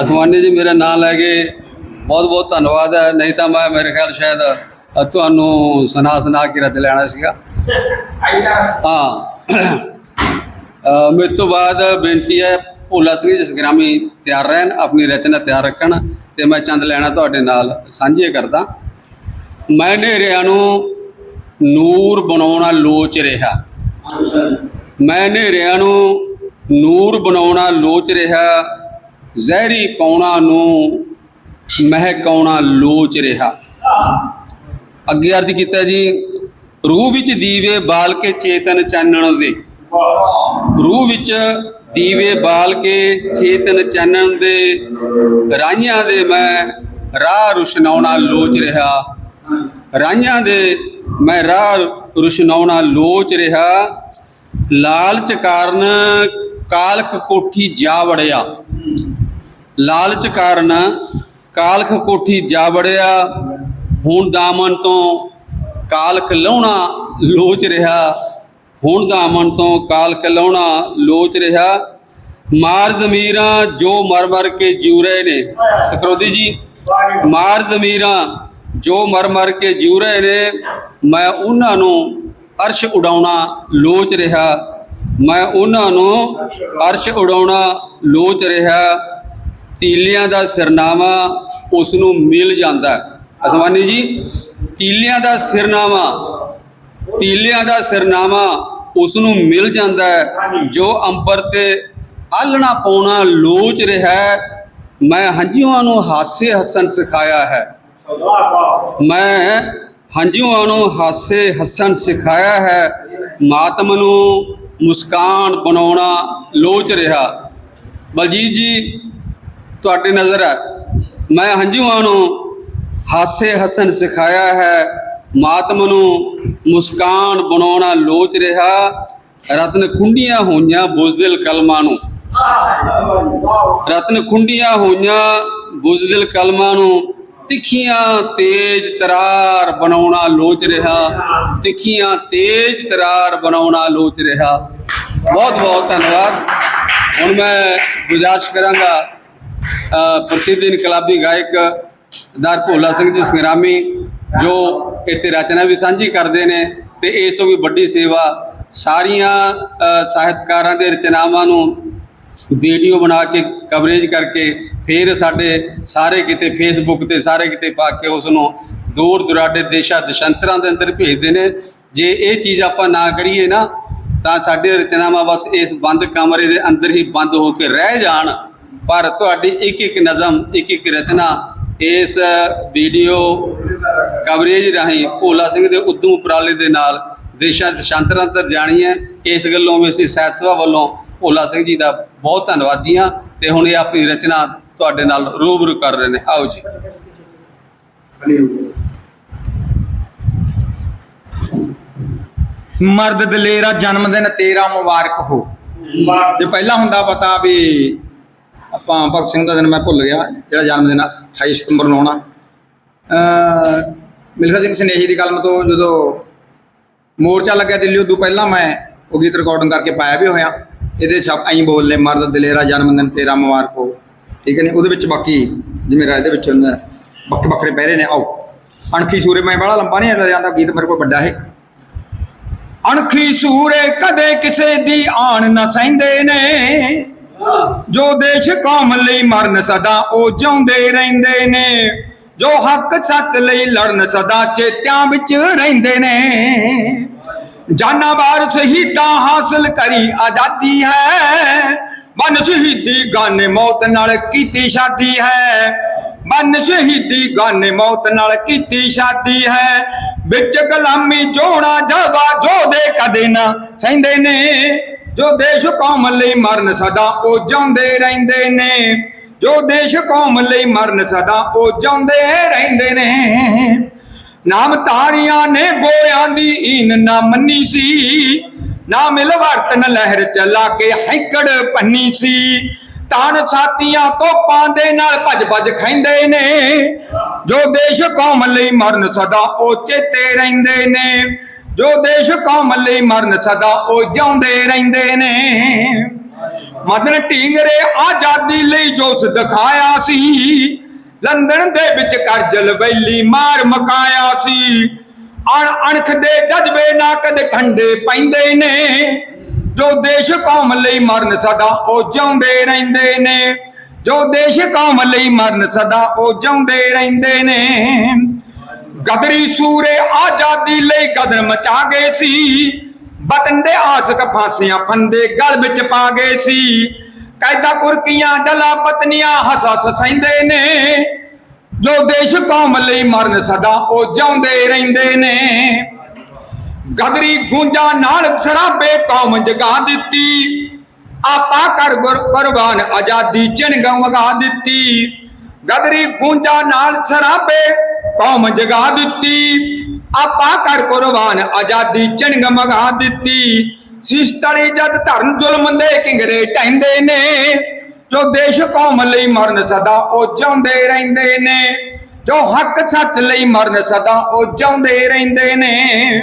ਅਸਮਾਨੀ ਜੀ, ਮੇਰਾ ਨਾਮ ਲੈ ਕੇ ਬਹੁਤ ਬਹੁਤ ਧੰਨਵਾਦ ਹੈ। ਨਹੀਂ ਤਾਂ ਮੈਂ, ਮੇਰੇ ਖਿਆਲ ਸ਼ਾਇਦ ਤੁਹਾਨੂੰ ਸੁਣਾ ਸੁਣਾ ਕੇ ਰੱਦ ਲੈਣਾ ਸੀਗਾ। ਹਾਂ। ਮੇਰੇ ਤੋਂ ਬਾਅਦ ਬੇਨਤੀ ਹੈ, ਭੋਲਾ ਸਿੰਘ ਜੀ ਸੰਗਰਾਮੀ ਤਿਆਰ ਰਹਿਣ, ਆਪਣੀ ਰਚਨਾ ਤਿਆਰ ਰੱਖਣ ਤੇ ਮੈਂ ਚੰਦ ਲੈਣਾ ਤੁਹਾਡੇ ਨਾਲ ਸਾਂਝੇ ਕਰਦਾ। ਮੈਂ ਹਨੇਰਿਆਂ ਨੂੰ ਨੂਰ ਬਣਾਉਣਾ ਲੋਚ ਰਿਹਾ। ਮੈਂ ਹਨੇਰਿਆਂ ਨੂੰ ਨੂਰ ਬਣਾਉਣਾ ਲੋਚ ਰਿਹਾ। ਜ਼ਹਿਰੀ ਪਾਉਣਾ ਨੂੰ ਮਹਿਕਾਉਣਾ ਲੋਚ ਰਿਹਾ। ਅੱਗੇ ਅਰਜ਼ ਕੀਤਾ ਜੀ, ਰੂਹ ਵਿੱਚ ਦੀਵੇ ਬਾਲ ਕੇ ਚੇਤਨ ਚਾਨਣ ਦੇ। ਰੂਹ ਵਿੱਚ ਦੀਵੇ ਬਾਲ ਕੇ ਚੇਤਨ ਚਾਨਣ ਦੇ। ਰਾਈਆਂ ਦੇ ਮੈਂ ਰਾਹ ਰੁਸ਼ਨਾਉਣਾ ਲੋਚ ਰਿਹਾ। ਰਾਈਆਂ ਦੇ ਮੈਂ ਰਾਹ ਰੁਸ਼ਨਾਉਣਾ ਲੋਚ ਰਿਹਾ। ਲਾਲਚ ਕਾਰਨ ਕਾਲਖ ਕੋਠੀ ਜਾ ਵੜਿਆ। ਲਾਲਚ ਕਾਰਨ ਕਾਲਖ ਕੋਠੀ ਜਾ ਵੜਿਆ, ਹੁਣ ਦਾਮਨ ਤੋਂ ਕਾਲਖ ਲਾਉਣਾ ਲੋਚ ਰਿਹਾ, ਹੁਣ ਦਾਮਨ ਤੋਂ ਕਾਲਖ ਲਾਉਣਾ ਲੋਚ ਰਿਹਾ। ਮਾਰ ਜ਼ਮੀਰਾਂ ਜੋ ਮਰ ਮਰ ਕੇ ਜੂ ਰਹੇ ਨੇ। ਸਕਰੋਦੀ ਜੀ, ਮਾਰ ਜ਼ਮੀਰਾਂ ਜੋ ਮਰ ਮਰ ਕੇ ਜੂ ਰਹੇ ਨੇ, ਮੈਂ ਉਹਨਾਂ ਨੂੰ ਅਰਸ਼ ਉਡਾਉਣਾ ਲੋਚ ਰਿਹਾ। ਮੈਂ ਉਹਨਾਂ ਨੂੰ ਅਰਸ਼ ਉਡਾਉਣਾ ਲੋਚ ਰਿਹਾ। ਤੀਲਿਆਂ ਦਾ ਸਿਰਨਾਮਾ ਉਸ ਨੂੰ ਮਿਲ ਜਾਂਦਾ ਅਸਮਾਨੀ ਜੀ, ਤੀਲਿਆਂ ਦਾ ਸਿਰਨਾਮਾ ਤੀਲਿਆਂ ਦਾ ਸਿਰਨਾਮਾ ਉਸ ਨੂੰ ਮਿਲ ਜਾਂਦਾ ਹੈ, ਜੋ ਅੰਬਰ ਤੇ ਆਲਣਾ ਪਾਉਣਾ ਲੋਚ ਰਿਹਾ ਮੈਂ ਹੰਝੂਆਂ ਨੂੰ ਹਾਸੇ ਹੱਸਣ ਸਿਖਾਇਆ ਹੈ। ਮੈਂ ਹੰਝੂਆਂ ਨੂੰ ਹਾਸੇ ਹੱਸਣ ਸਿਖਾਇਆ ਹੈ। ਮਾਤਮ ਨੂੰ ਮੁਸਕਾਨ ਬਣਾਉਣਾ ਲੋਚ ਰਿਹਾ। ਬਲਜੀਤ ਜੀ ਤੁਹਾਡੀ ਨਜ਼ਰ ਹੈ। ਮੈਂ ਹੰਝੂਆਂ ਨੂੰ ਹਾਸੇ ਹੱਸਣ ਸਿਖਾਇਆ ਹੈ। ਮਾਤਮ ਨੂੰ ਮੁਸਕਾਨ ਬਣਾਉਣਾ ਲੋਚ ਰਿਹਾ। ਰਤਨ ਖੁੰਡੀਆਂ ਹੋਈਆਂ ਬੁਜ਼ਦਿਲ ਕਲਮਾਂ ਨੂੰ। ਰਤਨ ਖੁੰਡੀਆਂ ਹੋਈਆਂ ਬੁਜ਼ਦਿਲ ਕਲਮਾਂ ਨੂੰ। ਤਿੱਖੀਆਂ ਤੇਜ ਤਰਾਰ ਬਣਾਉਣਾ ਲੋਚ ਰਿਹਾ। ਤਿੱਖੀਆਂ ਤੇਜ ਤਰਾਰ ਬਣਾਉਣਾ ਲੋਚ ਰਿਹਾ। ਬਹੁਤ ਬਹੁਤ ਧੰਨਵਾਦ। ਹੁਣ ਮੈਂ ਗੁਜ਼ਾਰਿਸ਼ ਕਰਾਂਗਾ। ਪ੍ਰਸਿੱਧ ਇਨਕਲਾਬੀ ਗਾਇਕ ਦਰ ਭੋਲਾ ਸਿੰਘ ਜੀ ਸੰਗਰਾਮੀ, ਜੋ ਇੱਥੇ ਰਚਨਾ ਵੀ ਸਾਂਝੀ ਕਰਦੇ ਨੇ ਤੇ ਇਸ ਤੋਂ ਵੀ ਵੱਡੀ ਸੇਵਾ ਸਾਰੀਆਂ ਸਾਹਿਤਕਾਰਾਂ ਦੇ ਰਚਨਾਵਾਂ ਨੂੰ ਵੀਡੀਓ ਬਣਾ ਕੇ ਕਵਰੇਜ ਕਰਕੇ ਫਿਰ ਸਾਡੇ ਸਾਰੇ ਕਿਤੇ ਫੇਸਬੁੱਕ ਤੇ ਸਾਰੇ ਕਿਤੇ ਪਾ ਕੇ ਉਸ ਨੂੰ ਦੂਰ ਦੁਰਾਡੇ ਦੇਸ਼ਾਂ ਦਸ਼ੰਤਰਾਂ ਦੇ ਅੰਦਰ ਭੇਜਦੇ ਨੇ। ਜੇ ਇਹ ਚੀਜ਼ ਆਪਾਂ ਨਾ ਕਰੀਏ ਨਾ, ਤਾਂ ਸਾਡੇ ਰਚਨਾਵਾਂ ਬਸ ਇਸ ਬੰਦ ਕਮਰੇ ਦੇ ਅੰਦਰ ਹੀ ਬੰਦ ਹੋ ਕੇ ਰਹਿ ਜਾਣ। ਪਰ ਤੁਹਾਡੀ ਇੱਕ ਇੱਕ ਨਜ਼ਮ ਇੱਕ ਇੱਕ ਰਚਨਾ ਇਸ ਵੀਡੀਓ ਕਵਰੇਜ ਰਾਹੀਂ ਭੋਲਾ ਸਿੰਘ ਦੇ ਉਦਮ ਉਪਰਾਲੇ ਦੇ ਨਾਲ ਦੇਸ਼ਾਂ ਦਸ਼ਾਂਤਰਾਂ ਤੱਕ ਜਾਣੀ ਹੈ। ਇਸ ਗੱਲੋਂ ਵੀ ਅਸੀਂ ਸਾਹਿਤ ਸਭਾ ਵੱਲੋਂ ਭੋਲਾ ਸਿੰਘ ਜੀ ਦਾ ਬਹੁਤ ਧੰਨਵਾਦੀ ਹਾਂ ਤੇ ਹੁਣ ਇਹ ਆਪਣੀ ਰਚਨਾ ਤੁਹਾਡੇ ਨਾਲ ਰੂਬਰੂ ਕਰ ਰਹੇ ਨੇ। ਆਓ ਜੀ। ਮਰਦ ਦਲੇਰਾ ਜਨਮ ਦਿਨ ਤੇਰਾ ਮੁਬਾਰਕ ਹੋ। ਜੇ ਪਹਿਲਾਂ ਹੁੰਦਾ ਪਤਾ ਵੀ ਆਪਾਂ ਭਗਤ ਸਿੰਘ ਦਾ ਦਿਨ ਮੈਂ ਭੁੱਲ ਗਿਆ, ਜਿਹੜਾ ਜਨਮ ਦਿਨ 28 ਸਤੰਬਰ ਨੂੰ ਆਉਣਾ। ਅ ਮਿਲਖਾ ਸਿੰਘ ਸਨੇਹੀ ਦੀ ਕਲਮ ਤੋਂ ਜਦੋਂ ਮੋਰਚਾ ਲੱਗਿਆ ਦਿੱਲੀ, ਉਦੋਂ ਪਹਿਲਾਂ ਮੈਂ ਉਹ ਗੀਤ ਰਿਕਾਰਡਿੰਗ ਕਰਕੇ ਪਾਇਆ ਵੀ ਹੋਇਆ। ਇਹਦੇ ਸਭ ਐਂ ਬੋਲਨੇ ਮਰਦ ਦਲੇਰਾ ਜਨਮ ਦਿਨ ਤੇਰਾ ਮੁਬਾਰਕ ਹੋ। ਠੀਕ ਹੈ ਨੇ? ਉਹਦੇ ਵਿੱਚ ਬਾਕੀ ਜਿਵੇਂ ਰਾਜ ਦੇ ਵਿੱਚ ਹੁੰਦਾ, ਵੱਖ ਵੱਖਰੇ ਪਹਿਰੇ ਨੇ, ਆਓ। ਅਣਖੀ ਸੂਰੇ, ਮੈਂ ਬੜਾ ਲੰਬਾ ਨਹੀਂ ਜਾਂਦਾ, ਗੀਤ ਮੇਰੇ ਕੋਲ ਵੱਡਾ ਹੈ। ਅਣਖੀ ਸੂਰੇ ਕਦੇ ਕਿਸੇ ਦੀ ਆਣ ਨਾ ਸਹਿੰਦੇ ਨੇ। ਜੋ ਦੇਸ਼ ਕੌਮ ਲਈ ਮਰਨ ਸਦਾ, ਉਹ ਜਿਉਂਦੇ ਰਹਿੰਦੇ ਨੇ। ਜੋ ਹੱਕ ਸੱਚ ਲਈ ਲੜਨ ਸਦਾ, ਚੇਤਿਆਂ ਵਿੱਚ ਰਹਿੰਦੇ ਨੇ। ਜਾਨਾਂ ਬਾਰ ਸ਼ਹੀਦਾਂ ਹਾਸਲ ਕਰੀ ਆਜ਼ਾਦੀ ਹੈ। ਮਨ ਸ਼ਹੀਦੀ ਗਾਨੇ ਮੌਤ ਨਾਲ ਕੀਤੀ ਸ਼ਾਦੀ ਹੈ। ਮਨ ਸ਼ਹੀਦੀ ਗਾਨੇ ਮੌਤ ਨਾਲ ਕੀਤੀ ਸ਼ਾਦੀ ਹੈ। ਵਿੱਚ ਗੁਲਾਮੀ ਜੋੜਾ ਜਗਾ ਜੋਦੇ ਕਦੇ ਨਾ ਸਹਿੰਦੇ ਨੇ। ਜੋ ਦੇਸ਼ ਕੌਮ ਲਈ ਮਰਨ ਸਦਾ, ਉਹ ਜਾਂਦੇ ਰਹਿੰਦੇ ਨੇ। ਜੋ ਦੇਸ਼ ਕੌਮ ਲਈ ਮਰਨ ਸਦਾ, ਉਹ ਜਾਂਦੇ ਰਹਿੰਦੇ ਨੇ। ਨਾਮ ਤਾਰੀਆਂ ਨੇ ਗੋਇਆਂ ਦੀ ਈਨ ਨਾ ਮੰਨੀ ਸੀ। ਨਾ ਮਿਲ ਵਰਤਨ ਲਹਿਰ ਚਲਾ ਕੇ ਹੈਕੜ ਪੰਨੀ ਸੀ। ਤਾਨ ਛਾਤੀਆਂ ਤੋਪਾਂ ਦੇ ਨਾਲ ਭੱਜ ਭੱਜ ਖੈਂਦੇ ਨੇ। ਜੋ ਦੇਸ਼ ਕੌਮ ਲਈ ਮਰਨ ਸਦਾ, ਉਹ ਚੇਤੇ ਰਹਿੰਦੇ ਨੇ। ਜੋ ਦੇਸ਼ ਕੌਮ ਲਈ ਮਰਨ ਸਦਾ, ਉਹ ਜਿਉਂਦੇ ਰਹਿੰਦੇ ਨੇ। ਮਦਨ ਢੀਂਗਰੇ ਆਜ਼ਾਦੀ ਲਈ ਜੋਸ਼ ਦਿਖਾਇਆ ਸੀ, ਲੰਡਨ ਦੇ ਵਿੱਚ ਕਰਜਲ ਵੈਲੀ ਮਾਰ ਮਕਾਇਆ ਸੀ। ਅਣ ਅਣਖ ਦੇ ਜਜ਼ਬੇ ਨਾ ਕਦੇ ਠੰਡੇ ਪੈਂਦੇ ਨੇ। ਜੋ ਦੇਸ਼ ਕੌਮ ਲਈ ਮਰਨ ਸਦਾ, ਉਹ ਜਿਉਂਦੇ ਰਹਿੰਦੇ ਨੇ। ਜੋ ਦੇਸ਼ ਕੌਮ ਲਈ ਮਰਨ ਸਦਾ, ਉਹ ਜਿਉਂਦੇ ਰਹਿੰਦੇ ਨੇ। ਗਦਰੀ ਸੂਰੇ ਆਜ਼ਾਦੀ ਲਈ ਗਦਰ ਮਚਾ ਗਏ ਸੀ। ਵਤਨ ਦੇ ਆਸਕ ਫਾਂਸੀਆਂ ਫੰਦੇ ਗਲ ਵਿੱਚ ਪਾ ਗਏ ਸੀ। ਕਾਇਦਾ ਕੁਰਕੀਆਂ, ਜਲਾ ਪਤਨੀਆਂ ਹਸਾ ਸਸੈਂਦੇ ਨੇ। ਜੋ ਦੇਸ਼ ਕੌਮ ਲਈ ਮਰਨ ਸਦਾ ਉਹ ਜਿਉਂਦੇ ਰਹਿੰਦੇ ਨੇ। ਗਦਰੀ ਗੂੰਜਾਂ ਨਾਲ ਸਰਾਬੇ ਕੌਮ ਜਗਾ ਦਿੱਤੀ। ਆਪਾ ਕਰ ਗੁਰ ਕੁਰਬਾਨ ਆਜ਼ਾਦੀ ਚਿਣ ਵਗਾ ਦਿੱਤੀ। ਗਦਰੀ ਗੂੰਜਾਂ ਨਾਲ ਸਰਾਬੇ ਕੌਮ ਜਗਾ ਦਿੱਤੀ। ਆਪਾ ਕਰ ਕੁਰਬਾਨ ਆਜ਼ਾਦੀ ਚਿੰਗ ਵਗਾ ਦਿੱਤੀ। ਸਿਸਤਲੀ ਜਦ ਧਰਨ ਜ਼ੁਲਮ ਦੇ ਕਿੰਗਰੇ ਟੈਂਦੇ ਨੇ, ਜੋ ਦੇਸ਼ ਕੌਮ ਲਈ ਮਰਨ ਸਦਾ ਉਹ ਜਿਉਂਦੇ ਰਹਿੰਦੇ ਨੇ। ਜੋ ਹੱਕ ਸੱਚ ਲਈ ਮਰਨ ਸਦਾ ਉਹ ਜਿਉਂਦੇ ਰਹਿੰਦੇ ਨੇ।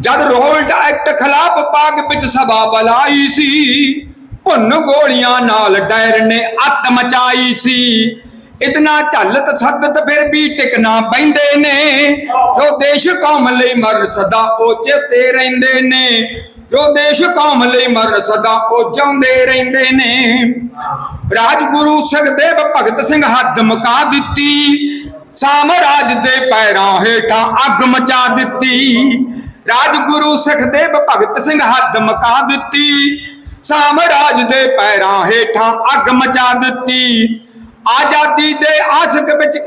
ਜਦ ਰੋਲਟ ਐਕਟ ਖਿਲਾਫ ਪਾਕ ਵਿੱਚ ਸਭਾ ਬੁਲਾਈ ਸੀ, ਭੁੰਨ ਗੋਲੀਆਂ ਨਾਲ ਡਾਇਰ ਨੇ ਅੱਤ ਮਚਾਈ ਸੀ। ਇਤਨਾ ਝੱਲਤ ਸਦਤ ਫਿਰ ਵੀ ਟਿਕਣਾ ਪੈਂਦੇ ਨੇ। ਜੋ ਦੇਸ਼ ਕੌਮ ਲਈ ਮਰ ਸਦਾ ਉਹ ਚੇਤੇ ਰਹਿੰਦੇ ਨੇ। ਜੋ ਦੇਸ਼ ਕੌਮ ਲਈ ਮਰ ਸਦਾ ਉਹ ਜਿਉਂਦੇ ਰਹਿੰਦੇ ਨੇ। ਰਾਜਗੁਰੂ ਸੁਖਦੇਵ ਭਗਤ ਸਿੰਘ ਹੱਦ ਮਕਾ ਦਿੱਤੀ। ਸਾਮਰਾਜ ਦੇ ਪੈਰਾਂ ਹੇਠਾਂ ਅੱਗ ਮਚਾ ਦਿੱਤੀ। ਰਾਜਗੁਰੂ ਸੁਖਦੇਵ ਭਗਤ ਸਿੰਘ ਹੱਦ ਮਕਾ ਦਿੱਤੀ। ਸਾਮਰਾਜ ਦੇ ਪੈਰਾਂ ਹੇਠਾਂ ਅੱਗ ਮਚਾ ਦਿੱਤੀ। ਆਜ਼ਾਦੀ ਦੇ ਆਸ਼ਕ ਵਿੱਚ,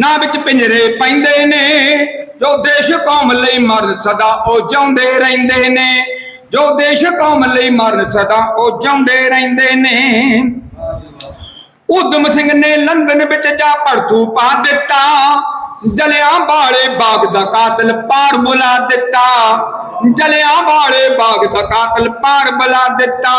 ਨਾ ਵਿੱਚ ਪਿੰਜਰੇ ਪੈਂਦੇ ਨੇ। ਜੋ ਦੇਸ਼ ਕੌਮ ਲਈ ਮਰਨ ਸਦਾ ਉਹ ਜਿਉਂਦੇ ਰਹਿੰਦੇ ਨੇ। ਜੋ ਦੇਸ਼ ਕੌਮ ਲਈ ਮਰਨ ਸਦਾ ਉਹ ਜਿਉਂਦੇ ਰਹਿੰਦੇ ਨੇ। ਉਦਮ ਸਿੰਘ ਨੇ ਲੰਡਨ ਵਿੱਚ ਜਾ ਭੜਥੂ ਪਾ ਦਿੱਤਾ। ਜਲਿਆਂ ਵਾਲੇ ਬਾਗ ਦਾ ਕਾਤਲ ਪਾਰ ਬੁਲਾ ਦਿੱਤਾ। ਜਲਿਆਂ ਵਾਲੇ ਬਾਗ ਦਾ ਕਾਤਲ ਪਾਰ ਬੁਲਾ ਦਿੱਤਾ।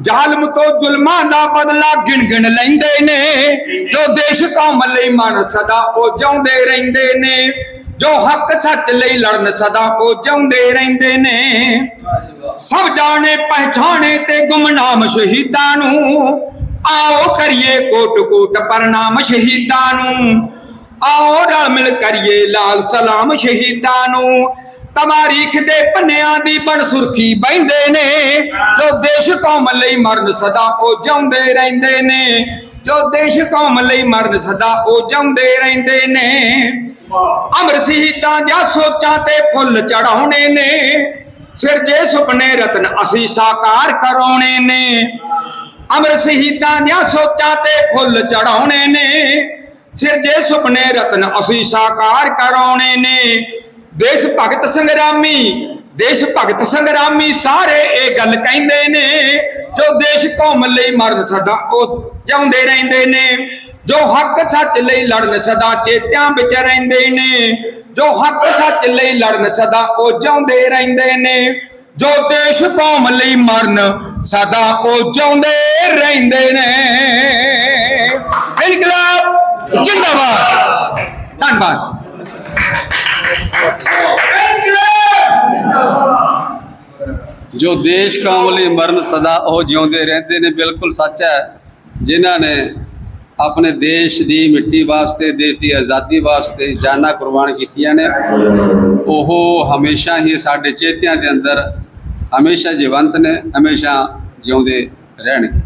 ਜ਼ਾਲਮ ਤੋਂ ਜ਼ੁਲਮਾਂ ਦਾ ਬਦਲਾ ਗਿਣ ਗਿਣ ਲੈਂਦੇ ਨੇ। ਜੋ ਦੇਸ਼ ਕੌਮ ਲਈ ਮਨ ਸਦਾ ਉਹ ਜਿਉਂਦੇ ਰਹਿੰਦੇ ਨੇ। ਜੋ ਹੱਕ ਸੱਚ ਲਈ ਲੜਨ ਸਦਾ ਉਹ ਜਿਉਂਦੇ ਰਹਿੰਦੇ ਨੇ। ਸਭ ਜਾਣੇ ਪਹਿਚਾਣੇ ਤੇ ਗੁਮਨਾਮ ਸ਼ਹੀਦਾਂ ਨੂੰ। ਆਓ ਕਰੀਏ ਕੋਟ ਕੋਟ ਪ੍ਰਣਾਮ ਸ਼ਹੀਦਾਂ ਨੂੰ। ਆਓ ਰਲ ਮਿਲ ਕਰੀਏ ਲਾਲ ਸਲਾਮ ਸ਼ਹੀਦਾਂ ਨੂੰ। ਤਮਾਰੀਖ ਦੇ ਪੰਨਿਆਂ ਦੀ ਬਣ ਸੁਰਖੀ ਬੈਂਦੇ ਨੇ। ਜੋ ਦੇਸ਼ ਕੌਮ ਲਈ ਮਰਨ ਸਦਾ ਉਹ ਜਿਉਂਦੇ ਰਹਿੰਦੇ ਨੇ। ਜੋ ਦੇਸ਼ ਕੌਮ ਲਈ ਮਰਨ ਸਦਾ ਉਹ ਜਿਉਂਦੇ ਰਹਿੰਦੇ ਨੇ। ਅਮਰ ਸ਼ਹੀਦਾਂ ਦੀਆਂ ਸੋਚਾਂ ਤੇ ਫੁੱਲ ਚੜਾਉਣੇ ਨੇ। ਸਿਰ ਜੇ ਸੁਪਨੇ ਰਤਨ ਅਸੀਂ ਸਾਕਾਰ ਕਰਾਉਣੇ ਨੇ। ਅਮਰ ਸ਼ਹੀਦਾਂ ਦੀਆਂ ਸੋਚਾਂ ਤੇ ਫੁੱਲ ਚੜਾਉਣੇ ਨੇ। ਸਿਰ ਜੇ ਸੁਪਨੇ ਰਤਨ ਅਸੀਂ ਸਾਕਾਰ ਕਰਾਉਣੇ ਨੇ। ਦੇਸ਼ ਭਗਤ ਸੰਗਰਾਮੀ, ਦੇਸ਼ ਭਗਤ ਸੰਗਰਾਮੀ ਸਾਰੇ ਇਹ ਗੱਲ ਕਹਿੰਦੇ ਨੇ। ਜੋ ਦੇਸ਼ ਕੌਮ ਲਈ ਮਰਨ ਸਦਾ, ਉਹ ਜਿਉਂਦੇ ਰਹਿੰਦੇ ਨੇ। ਜੋ ਹੱਕ ਸੱਚ ਲਈ ਲੜਨ ਸਦਾ, ਚੇਤਿਆਂ ਵਿੱਚ ਰਹਿੰਦੇ ਨੇ। ਜੋ ਹੱਕ ਸੱਚ ਲਈ ਲੜਨ ਸਦਾ, ਉਹ ਜਿਉਂਦੇ ਰਹਿੰਦੇ ਨੇ। ਜੋ ਦੇਸ਼ ਕੌਮ ਲਈ ਮਰਨ ਸਦਾ, ਉਹ ਜਿਉਂਦੇ ਰਹਿੰਦੇ ਨੇ। ਜਿੰਦਾਬਾਦ। ਧੰਨਵਾਦ। ਜੋ ਦੇਸ਼ ਕੌਮ ਲਈ ਮਰਨ ਸਦਾ ਉਹ ਜਿਉਂਦੇ ਰਹਿੰਦੇ ਨੇ, ਬਿਲਕੁਲ ਸੱਚ ਹੈ। ਜਿਨ੍ਹਾਂ ਨੇ ਆਪਣੇ ਦੇਸ਼ ਦੀ ਮਿੱਟੀ ਵਾਸਤੇ, ਦੇਸ਼ ਦੀ ਆਜ਼ਾਦੀ ਵਾਸਤੇ ਜਾਨਾਂ ਕੁਰਬਾਨ ਕੀਤੀਆਂ ਨੇ, ਉਹ ਹਮੇਸ਼ਾ ਹੀ ਸਾਡੇ ਚੇਤਿਆਂ ਦੇ ਅੰਦਰ ਹਮੇਸ਼ਾ ਜੀਵੰਤ ਨੇ, ਹਮੇਸ਼ਾ ਜਿਉਂਦੇ ਰਹਿਣਗੇ।